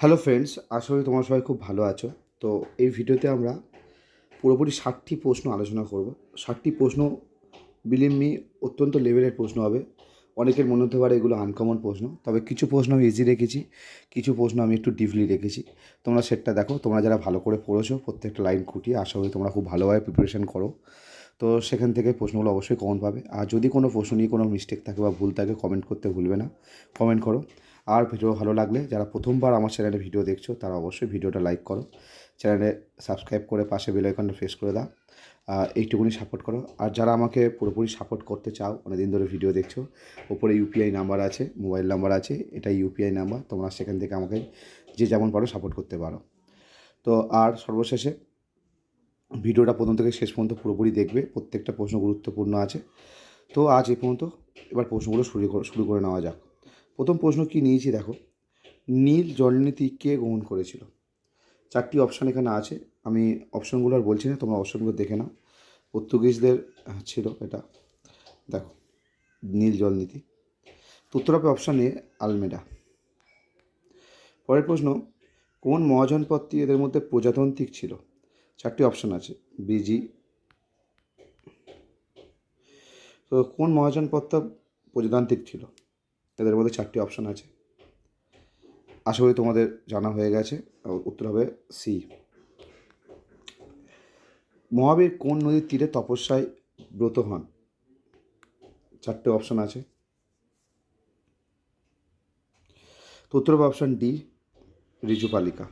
Hello friends আশা করি তোমার সবাই খুব ভালো আছো। তো এই ভিডিওতে আমরা পুরোপুরি ষাটটি প্রশ্ন আলোচনা করব। ষাটটি প্রশ্ন বিলিভ মি অত্যন্ত লেভেলের প্রশ্ন হবে। অনেকের মনে হতে পারে এগুলো আনকমন প্রশ্ন, তবে কিছু প্রশ্ন আমি ইজি রেখেছি, কিছু প্রশ্ন আমি একটু ডিপলি রেখেছি। তোমরা সেটটা দেখো, তোমরা যারা ভালো করে পড়েছো, প্রত্যেকটা লাইন খুঁটিয়ে আশা করি তোমরা খুব ভালোভাবে প্রিপারেশন করো। তো সেখান থেকে প্রশ্নগুলো অবশ্যই কমন পাবে। আর যদি কোনো প্রশ্ন নিয়ে কোনো মিস্টেক থাকে বা ভুল থাকে কমেন্ট করতে ভুলবে না। কমেন্ট করো। আর ভিডিও ভালো লাগলে যারা প্রথমবার আমার চ্যানেলে ভিডিও দেখছ, তারা অবশ্যই ভিডিওটা লাইক করো। চ্যানেলে সাবস্ক্রাইব করে পাশে বেল আইকনটা প্রেস করে দাও। এইটুকুনি সাপোর্ট করো। আর যারা আমাকে পুরোপুরি সাপোর্ট করতে চাও, অনেকদিন ধরে ভিডিও দেখছ ওপরে ইউপিআই নাম্বার আছে মোবাইল নাম্বার আছে, এটা ইউপিআই নাম্বার তোমরা সেখান থেকে আমাকে যে যেমন পারো সাপোর্ট করতে পারো। তো আর সর্বশেষে, ভিডিওটা প্রথম থেকে শেষ পর্যন্ত পুরোপুরি দেখবে, প্রত্যেকটা প্রশ্ন গুরুত্বপূর্ণ আছে। তো আজ এই পর্যন্ত, এবার প্রশ্নগুলো শুরু শুরু করে নেওয়া যাক। প্রথম প্রশ্ন কি নিয়েছি দেখো? নীল জলনীতি কে গ্রহণ করেছিল? চারটি অপশান এখানে আছে। আমি অপশানগুলো আর বলছি না, তোমরা অপশানগুলো দেখে নাও। পর্তুগিজদের ছিল এটা। দেখো, নীল জলনীতি। তো উত্তর হবে অপশান আলমেডা। পরের প্রশ্ন, কোন মহাজনপদটি এদের মধ্যে প্রজাতান্ত্রিক ছিল? চারটি অপশান আছে বিজি তো কোন মহাজনপদটা প্রজাতান্ত্রিক ছিল? এদের মধ্যে চারটি অপশান আছে। আশা করি তোমাদের জানা হয়ে গেছে। উত্তর হবে সি মহাবীর কোন নদীর তীরে তপস্যায় ব্রত হন? চারটে অপশান আছে। তো উত্তর হবে অপশান ডি ঋজুপালিকা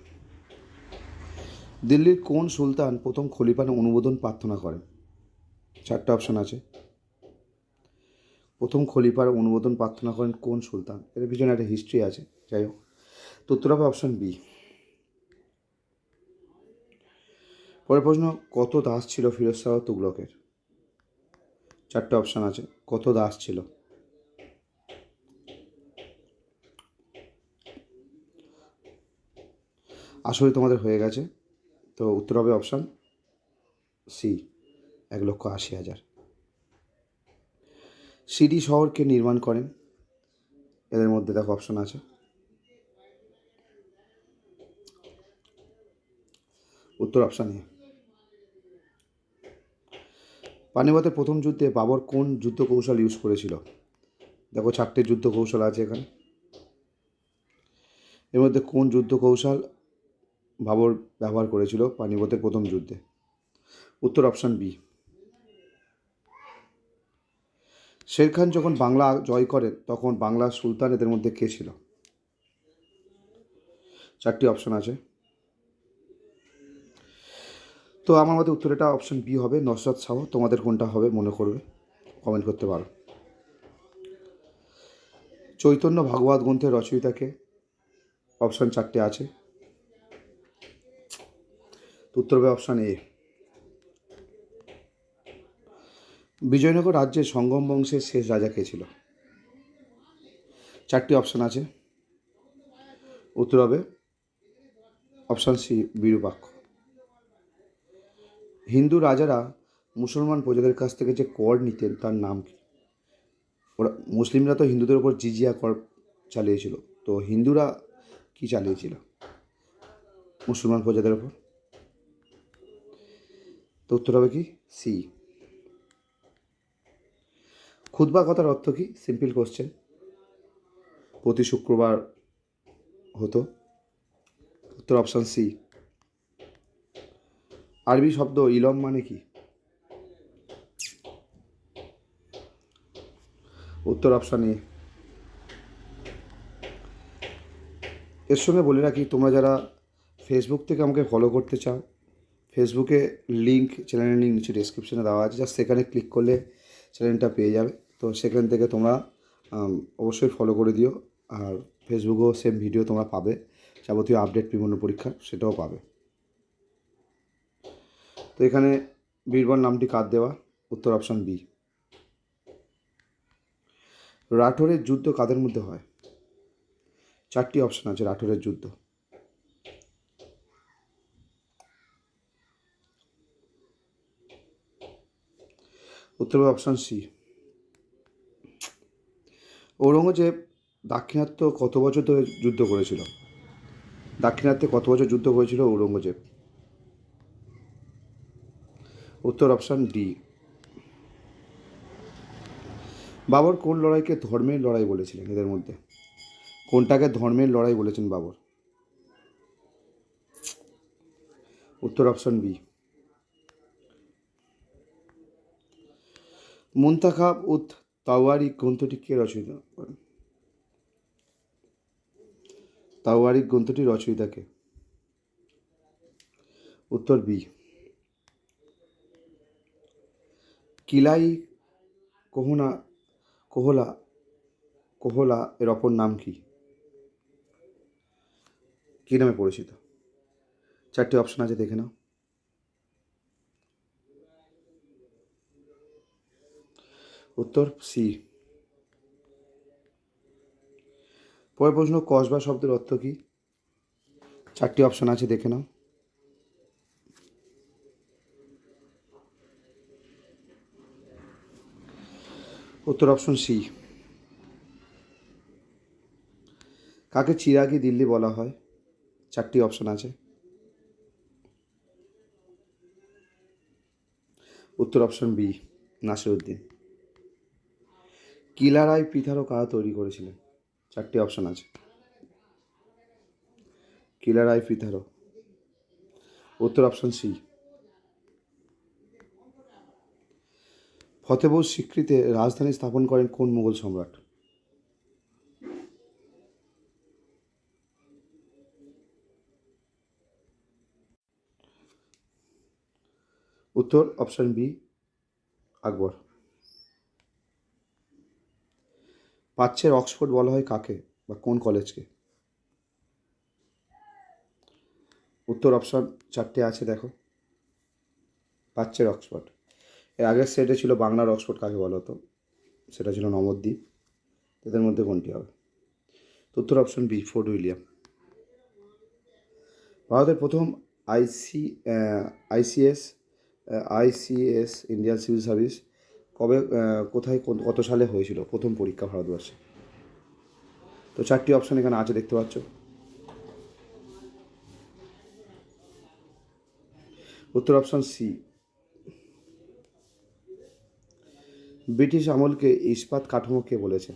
দিল্লির কোন সুলতান প্রথম খলিফার অনুমোদন প্রার্থনা করেন? চারটে অপশান আছে। প্রথম খলিফার অনুমোদন প্রার্থনা করেন কোন সুলতান? এর পিছনে একটা হিস্ট্রি আছে, যাই হোক। তো উত্তর হবে অপশান বি পরের প্রশ্ন, কত দাস ছিল ফিরোজ শাহ তুগলকের? চারটে অপশান আছে, কত দাস ছিল? আসলে তোমাদের হয়ে গেছে, তো উত্তর হবে অপশান সি এক লক্ষ আশি হাজার। সিডি শহরকে নির্মাণ করেন। এদের মধ্যে দেখো অপশন আছে। উত্তর অপশান এ। পানিপথের প্রথম যুদ্ধে বাবর কোন যুদ্ধ কৌশল ইউজ করেছিল? দেখো চারটে যুদ্ধ কৌশল আছে এখানে। এর মধ্যে কোন যুদ্ধ কৌশল বাবর ব্যবহার করেছিল? পানিপথের প্রথম যুদ্ধে। উত্তর অপশান বি শের খান যখন বাংলা জয় করেন, তখন বাংলার সুলতান এদের মধ্যে কে ছিল? চারটি অপশন আছে। তো আমার মতে উত্তর এটা অপশন বি হবে। নসরত শাহ তোমাদের কোনটা হবে মনে করবে? কমেন্ট করতে পারো। চৈতন্য ভাগবত গ্রন্থের রচয়িতাকে অপশন চারটে আছে। উত্তর হবে অপশন এ বিজয়নগর রাজ্যের সঙ্গম বংশের শেষ রাজা কে ছিল? চারটি অপশন আছে। উত্তর হবে অপশান সি বিরূপাক্ষ। হিন্দু রাজারা মুসলমান প্রজাদের কাছ থেকে যে কর নিতেন, তার নাম কি? ওরা, মুসলিমরা তো হিন্দুদের ওপর জিজিয়া কর চালিয়েছিল। তো হিন্দুরা কি চালিয়েছিল? মুসলমান প্রজাদের ওপর তো উত্তর হবে কি? সি খুদবা কথার অর্থ কি? সিম্পল কোশ্চেন প্রতি শুক্রবার হতো। উত্তর অপশান সি আরবি শব্দ ইলম মানে কি? উত্তর অপশান এ এর সঙ্গে বলে রাখি, তোমরা যারা ফেসবুক থেকে আমাকে ফলো করতে চাও ফেসবুকে লিঙ্ক চ্যানেলের লিঙ্ক নিচে ডিসক্রিপশনে দেওয়া আছে। জাস্ট সেখানে ক্লিক করলে চ্যানেলটা পেয়ে যাবে। তো সেখান থেকে তোমরা অবশ্যই ফলো করে দিও। আর ফেসবুকেও সেম ভিডিও তোমরা পাবে। যাবতীয় আপডেট বিভিন্ন পরীক্ষা সেটাও পাবে। তো এখানে বীরবল নামটি কার দেওয়া? উত্তর অপশান বি রাঠোরের যুদ্ধ কাদের মধ্যে হয়? চারটি অপশান আছে রাঠোরের যুদ্ধ। উত্তর অপশান সি ঔরঙ্গজেব দাক্ষিণাত্য কত বছর ধরে যুদ্ধ করেছিল? দাক্ষিণাত্যে কত বছর যুদ্ধ করেছিল ঔরঙ্গজেব? উত্তর অপশান ডি। বাবর কোন লড়াইকে ধর্মের লড়াই বলেছিলেন এদের মধ্যে? কোনটাকে ধর্মের লড়াই বলেছেন বাবর? উত্তর অপশন বি। মুন্তাখাব উত তাওয়ারিক গ্রন্থটি কে রচয়িতা করেন? তাওয়ারিক গ্রন্থটি রচয়িতাকে উত্তর বি। কিলাই কোহনা, কোহলা কোহলা এর অপর নাম কি? কি নামে পরিচিত? চারটি অপশন আছে, দেখে নাও। উত্তর সি পরের প্রশ্ন কসবা শব্দের অর্থ কি? চারটি অপশন আছে, দেখে নাও। উত্তর অপশন সি কাকে চিরাগি দিল্লি বলা হয়? চারটি অপশন আছে। উত্তর অপশন বি নাসিরুদ্দিন। কিলারায় পিঠারও কারা তৈরি করেছিলেন? চারটি অপশন আছে। কিলারায় পিঠারও উত্তর অপশন সি ফতেপুর স্বীকৃতে রাজধানী স্থাপন করেন কোন মুঘল সম্রাট? উত্তর অপশন বি আকবর। পাচ্ছের অক্সফোর্ড বলা হয় কাকে বা কোন কলেজকে? উত্তর অপশন চারটে আছে, দেখো। পাচ্ছের অক্সফোর্ড। এর আগের সেটে ছিল বাংলার অক্সফোর্ড কাকে বলা হতো? সেটা ছিল নবদ্বীপ। এদের মধ্যে কোনটি হবে? উত্তর অপশন বি, ফোর্ট উইলিয়াম। ভারতের প্রথম IC ICS ICS Indian Civil Service কবে কোথায় কত সালে হয়েছিল প্রথম পরীক্ষা ভারতবর্ষে? তো চারটি অপশন এখানে আছে, দেখতে পাচ্ছ। উত্তর অপশন সি ব্রিটিশ আমলকে ইস্পাত কাঠামো কে বলেছে?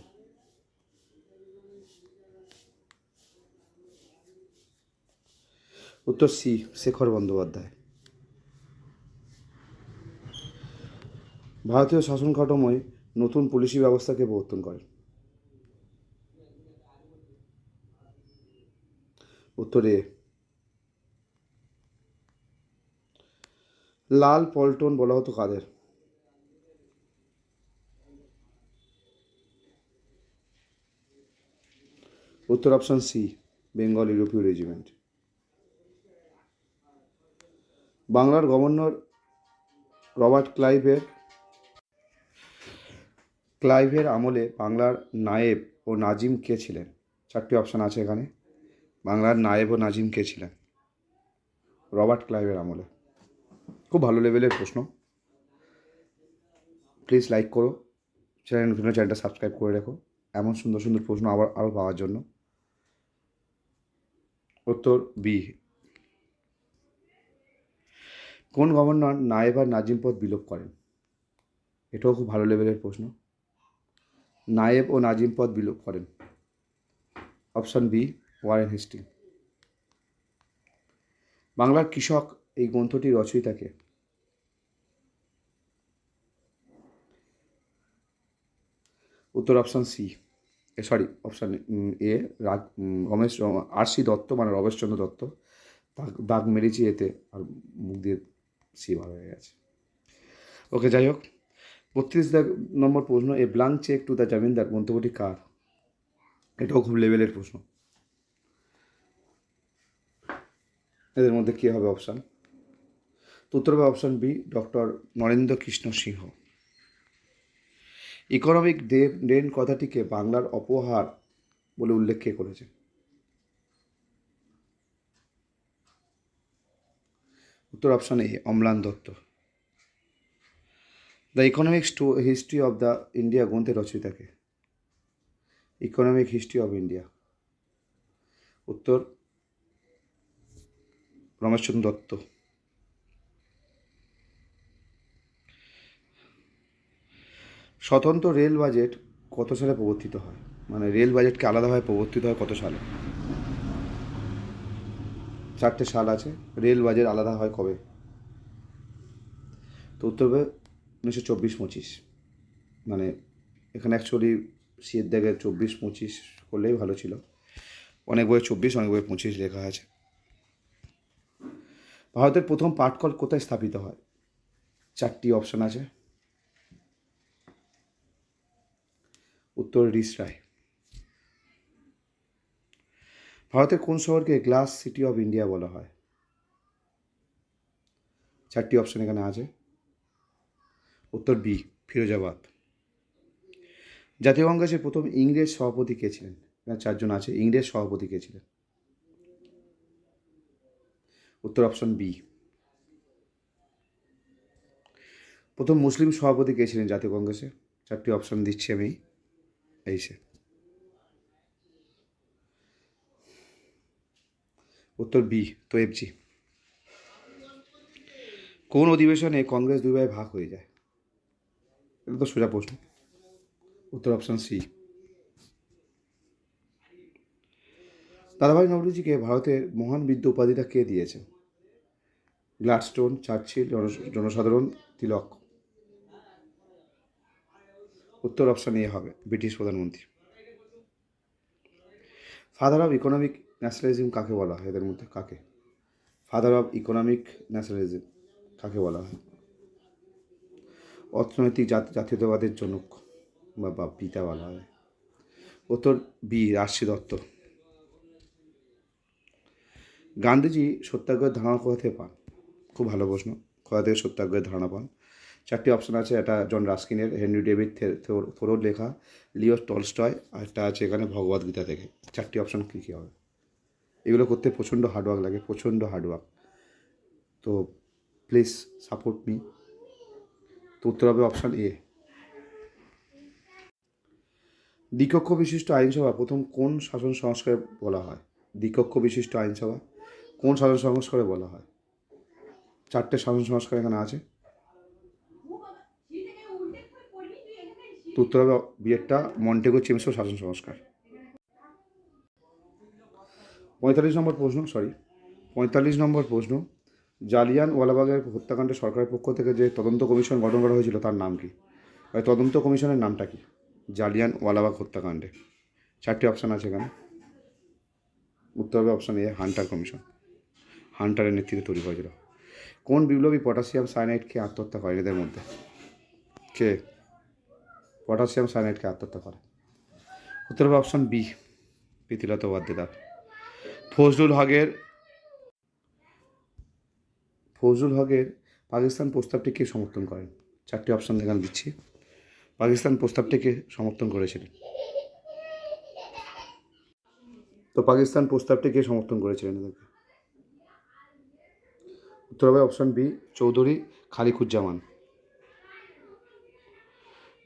উত্তর সি শেখর বন্দ্যোপাধ্যায়। ভারতীয় শাসন কাঠামোয় নতুন পুলিশি ব্যবস্থাকে প্রবর্তন করেন উত্তরে লাল পল্টন বলা হতো কাদের? উত্তর অপশন সি, বেঙ্গল ইউরোপীয় রেজিমেন্ট। বাংলার গভর্নর রবার্ট ক্লাইভের ক্লাইভের আমলে বাংলার নায়েব ও নাজিম কে ছিলেন? চারটি অপশান আছে এখানে। বাংলার নায়েব ও নাজিম কে ছিলেন? রবার্ট ক্লাইভের আমলে। খুব ভালো লেভেলের প্রশ্ন। প্লিজ লাইক করো। চ্যানেল নতুন চ্যানেলটা সাবস্ক্রাইব করে রেখো। এমন সুন্দর সুন্দর প্রশ্ন আবার আরও পাওয়ার জন্য। উত্তর বি কোন গভর্নর নায়েব আর নাজিম পদ বিলোপ করেন? এটাও খুব ভালো লেভেলের প্রশ্ন। নায়েব ও নাজিম পদ বিলোপ করেন। Option B, Warren Hasting. বাংলার কৃষক এই গ্রন্থটি রচয়িতাকে উত্তর option C sorry, option A, রাগ রমেশ আর সি দত্ত মানে রমেশচন্দ্র দত্ত, দাগ দাগ মেরেছি এতে, আর মুখ দিয়ে সি বার হয়ে গেছে। ওকে, যাই হোক বত্রিশ নম্বর প্রশ্ন, a blank cheque to the জামিনদার মন্তব্যটি কার? এটাও খুব লেভেলের প্রশ্ন। এদের মধ্যে কী হবে অপশান উত্তর হবে option B doctor Narendra Krishna Sinha. Economic drain কথাটিকে বাংলার অপহার বলে উল্লেখ কে করেছে? উত্তর option A Amlan Dutta. The economic history of the India গ্রন্থের রচয়িতাকে ইকোনমিক হিস্ট্রি অফ ইন্ডিয়া উত্তর রমেশচন্দ্র দত্ত স্বতন্ত্র রেল বাজেট কত সালে প্রবর্তিত হয়? মানে রেল বাজেটকে আলাদাভাবে প্রবর্তিত হয় কত সালে? চারটে সাল আছে। রেল বাজেট আলাদা হয় কবে? তো উত্তর উনিশশো চব্বিশ পঁচিশ মানে এখানে অ্যাকচুয়ালি সিয়ের দাগে চব্বিশ পঁচিশ করলেই ভালো ছিল। অনেক বইয়ে চব্বিশ, অনেক বইয়ে পঁচিশ লেখা আছে। ভারতের প্রথম পাটকল কোথায় স্থাপিত হয়? চারটি অপশন আছে। উত্তর রিসরায় ভারতের কোন শহরকে গ্লাস সিটি অফ ইন্ডিয়া বলা হয়? চারটি অপশন এখানে আছে। উত্তর বি, ফিরোজাবাদ। জাতীয় কংগ্রেসের প্রথম ইংরেজ সভাপতি কে ছিলেন? চারজন আছে, ইংরেজ সভাপতি কে ছিলেন? উত্তর অপশন বি। প্রথম মুসলিম সভাপতি কে ছিলেন জাতীয় কংগ্রেসে? চারটি অপশন দিচ্ছি আমি, এই সে উত্তর বি, তোয়েবজি। কোন অধিবেশনে কংগ্রেস দুই ভাগে ভাগ হয়ে যায়? এটা তো সোজা প্রশ্ন। উত্তর অপশন সি দাদাভাই নবরুজিকে ভারতের মহান বিদ্য উপাধিটা কে দিয়েছেন গ্লাডস্টোন চার্চিল জন- জনসাধারণ, তিলক। উত্তর অপশন এ হবে, ব্রিটিশ প্রধানমন্ত্রী। ফাদার অফ ইকোনমিক ন্যাশনালিজম কাকে বলা হয় এদের মধ্যে? কাকে? ফাদার অফ ইকোনমিক ন্যাশনালিজম কাকে বলা হয়? অর্থনৈতিক জাতীয়তাবাদের জনক বা পিতা বলা হয় উত্তর বি, রাশি দত্ত। গান্ধীজি সত্যাগ্রহের ধারণা কোথা থেকে পান? খুব ভালো প্রশ্ন। কোথা থেকে সত্যাগ্রহের ধারণা পান? চারটি অপশন আছে। এটা জন রাস্কিনের, হেনরি ডেভিড থোরোর লেখা, লিও টলস্টয়। আর একটা আছে এখানে ভগবদ গীতা থেকে। চারটি অপশন কী কী হবে? এগুলো করতে প্রচণ্ড হার্ডওয়ার্ক লাগে, প্রচণ্ড হার্ডওয়ার্ক তো প্লিজ সাপোর্ট মি তো উত্তর হবে অপশান এ দ্বিকক্ষ বিশিষ্ট আইনসভা প্রথম কোন শাসন সংস্কারে বলা হয়? দ্বিকক্ষ বিশিষ্ট আইনসভা কোন শাসন সংস্কারে বলা হয়? চারটে শাসন সংস্কার এখানে আছে। উত্তর হবে বিয়েরটা মন্টেগো চিমসো শাসন সংস্কার। পঁয়তাল্লিশ নম্বর প্রশ্ন সরি পঁয়তাল্লিশ নম্বর প্রশ্ন জালিয়ান ওয়ালাবাগের হত্যাকাণ্ডে সরকারের পক্ষ থেকে যে তদন্ত কমিশন গঠন করা হয়েছিল, তার নাম কি? ওই তদন্ত কমিশনের নামটা কি? জালিয়ান ওয়ালাবাগ হত্যাকাণ্ডে। চারটি অপশান আছে এখানে। উত্তর হবে অপশান এ হান্টার কমিশন। হান্টারের নেতৃত্বে তৈরি হয়েছিল। কোন বিপ্লবী পটাশিয়াম সায়ানাইডকে আত্মহত্যা করেন এদের মধ্যে? কে? পটাশিয়াম সায়ানাইডকে আত্মহত্যা করে। উত্তর হবে অপশান বি প্রীতিলতা ওয়াদ্দেদার ফজলুল হকের ফজলুল হকের পাকিস্তান প্রস্তাবটিকে সমর্থন করেন। চারটি অপশন এখানে দিচ্ছি। পাকিস্তান প্রস্তাবটিকে সমর্থন করেছিলেন তো পাকিস্তান প্রস্তাবটিকে সমর্থন করেছিলেন এদেরকে। উত্তর হবে অপশন বি, চৌধুরী খালিকুজ্জামান।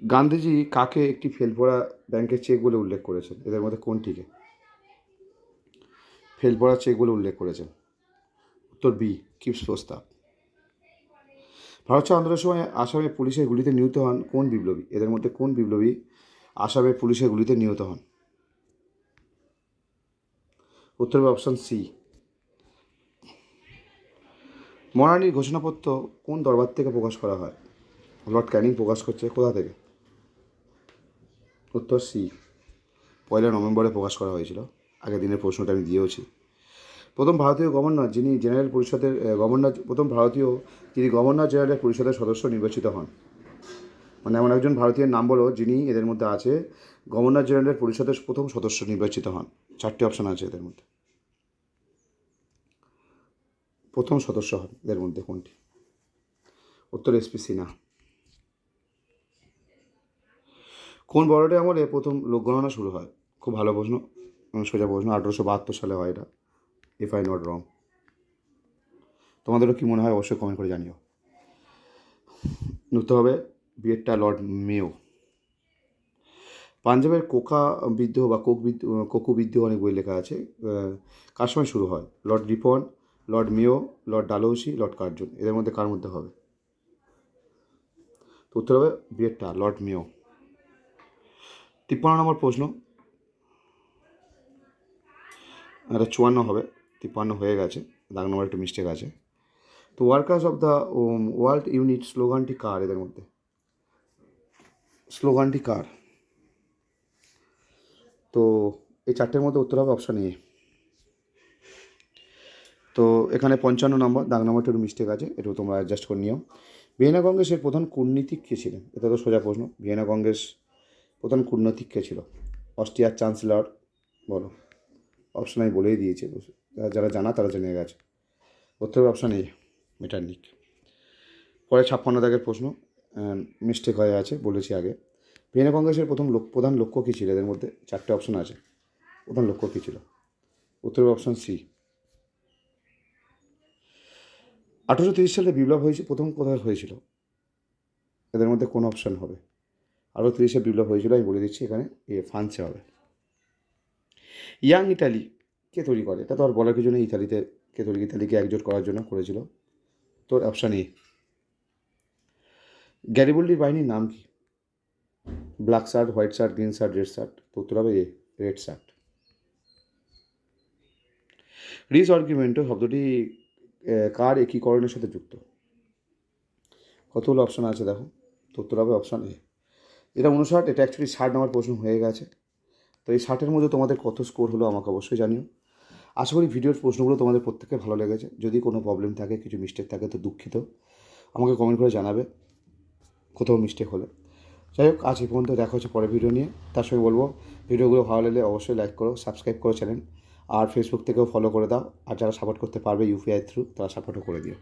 গান্ধীজি কাকে একটি ফেল পড়া ব্যাংকের চেক বলে উল্লেখ করেছেন? এদের মধ্যে কোনটিকে? ফেল পড়া চেক বলে উল্লেখ করেছেন। উত্তর বি কিপস প্রস্তাব ভারত আন্দোলনের সময় আসামে পুলিশের গুলিতে নিহত হন কোন বিপ্লবী? এদের মধ্যে কোন বিপ্লবী আসামে পুলিশের গুলিতে নিহত হন? উত্তর অপশন সি মরানির ঘোষণাপত্র কোন দরবার থেকে প্রকাশ করা হয়? লর্ড ক্যানিং প্রকাশ করছে কোথা থেকে? উত্তর সি পয়লা নভেম্বরে প্রকাশ করা হয়েছিল। আগের দিনের প্রশ্নটা আমি দিয়েওছি। প্রথম ভারতীয় গভর্নর যিনি জেনারেল পরিষদের গভর্নর, প্রথম ভারতীয় যিনি গভর্নর জেনারেল পরিষদের সদস্য নির্বাচিত হন। মানে এমন একজন ভারতীয়ের নাম বলো যিনি এদের মধ্যে আছে, গভর্নর জেনারেল পরিষদের প্রথম সদস্য নির্বাচিত হন। চারটি অপশন আছে এদের মধ্যে। প্রথম সদস্য হন এদের মধ্যে কোনটি? উত্তর এসপি সিনহা। কোন বড়টা আমলে প্রথম লোক গণনা শুরু হয়? খুব ভালো প্রশ্ন, সোজা প্রশ্ন, আঠেরোশো বাহাত্তর সালে হয় এটা। ইফ আই নট রং তোমাদেরও কী মনে হয়? অবশ্যই কমেন্ট করে জানিও। উত্তর হবে বিয়েরটা লর্ড মেও পাঞ্জাবের কোকা বিদ্রোহ বা কোক বিদ্রোহ, কোকো বিদ্রোহ অনেক বই লেখা আছে। কার সময় শুরু হয়? Lord Ripon, Lord Mayo Lord Dalhousie, Lord Curzon? এদের মধ্যে কার মধ্যে হবে? তো উত্তর হবে বিয়েরটা, লর্ড মেও তিপ্পান্ন নম্বর প্রশ্ন। এটা চুয়ান্ন হবে। তিপ্পান্ন হয়ে গেছে, দাগ নম্বর একটু মিস্টেক আছে। তো workers of the world unite স্লোগানটি কার এদের মধ্যে? স্লোগানটি কার? তো এই চারটের মধ্যে উত্তর হবে অপশান এ তো এখানে পঞ্চান্ন নম্বর, দাগ নম্বরটা একটু মিস্টেক আছে, একটু তোমরা অ্যাডজাস্ট করে নিও। ভিয়েনা কংগ্রেসের প্রধান কূটনীতিক কে ছিলেন? এটা তো সোজা প্রশ্ন। ভিয়েনা কংগ্রেস প্রধান কূটনৈতিক কে ছিল? অস্ট্রিয়ার চ্যান্সেলর বলো। অপশন আমি বলেই দিয়েছি যারা- জানা, তারা জেনে গেছে। উত্তর অপশান এ মেটার্নিক পরে ছাপ্পান্ন দাগের প্রশ্ন মিস্টেক হয়ে আছে, বলেছি আগে। ভিয়েনা কংগ্রেসের প্রথম প্রধান লক্ষ্য কী ছিল? এদের মধ্যে চারটে অপশন আছে। প্রধান লক্ষ্য কী ছিল? উত্তর অপশন সি। আঠেরোশো তিরিশ সালে বিপ্লব হয়েছে, প্রথম কোথায় হয়েছিল? এদের মধ্যে কোন অপশন হবে? আরও তিরিশে বিপ্লব হয়েছিল, আমি বলে দিচ্ছি এখানে, এ, ফ্রান্সে হবে। ইয়াং ইটালি কে তৈরি করে? এটা তো আর বলার কিছু নেই, ইতালিতে কে তৈরি, ইতালিকে একজোট করার জন্য করেছিল। তোর অপশান এ গ্যারিবল্ডির বাহিনীর নাম কি? Black shirt white shirt green shirt red shirt তো উত্তর হবে এ রেড শার্ট রিস আর্গুমেন্টও শব্দটি কার একীকরণের সাথে যুক্ত? কতগুলো অপশান আছে দেখো। তো উত্তর হবে অপশান এ এটা উনষাট, এটা অ্যাকচুয়ালি ষাট নম্বর প্রশ্ন হয়ে গেছে। তো এই ষাটের মধ্যে তোমাদের কত স্কোর হলো আমাকে অবশ্যই জানিও। আশা করি ভিডিওর প্রশ্নগুলো তোমাদের প্রত্যেকের ভালো লেগেছে। যদি কোনো প্রবলেম থাকে, কিছু মিস্টেক থাকে, তো দুঃখিত। আমাকে কমেন্ট করে জানাবে কোথাও মিস্টেক হলে। যাই হোক, আজ এই পর্যন্ত দেখা হচ্ছে পরে ভিডিও নিয়ে। তার সঙ্গে বলব, ভিডিওগুলো ভালো লাগলে অবশ্যই লাইক করো সাবস্ক্রাইব করো চ্যানেল আর ফেসবুক থেকেও ফলো করে দাও। আর যারা সাপোর্ট করতে পারবে ইউপিআই থ্রু তারা সাপোর্টও করে দিও।